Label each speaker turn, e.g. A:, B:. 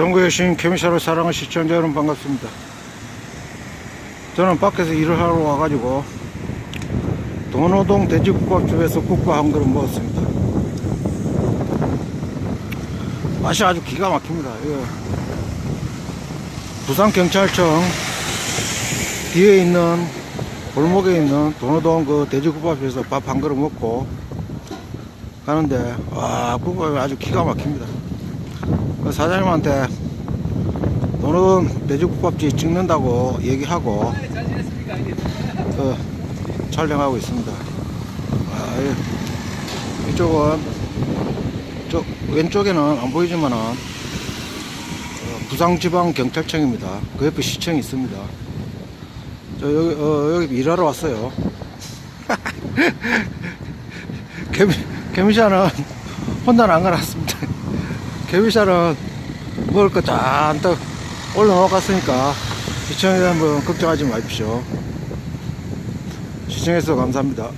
A: 전국의 신 케미샤를 사랑하는 시청자 여러분 반갑습니다. 저는 밖에서 일을 하러 와가지고 돈호동 돼지국밥집에서 국밥 한 그릇 먹었습니다. 맛이 아주 기가 막힙니다. 예. 부산경찰청 뒤에 있는 골목에 있는 돈호동 그 돼지국밥집에서 밥 한 그릇 먹고 가는데 와 국밥이 아주 기가 막힙니다. 그 사장님한테 돈호동 돼지국밥집 찍는다고 얘기하고 그 촬영하고 있습니다. 아, 예. 이쪽은 저 왼쪽에는 안 보이지만은 어, 부산지방경찰청입니다. 그 옆에 시청이 있습니다. 저 여기 어, 여기 일하러 왔어요. 개미 개미샤는 혼자 안 가놨습니다. 개미샤는 먹을 거 잔뜩 올려놓았으니까 시청에 대한 분 걱정하지 마십시오. 시청해서 감사합니다.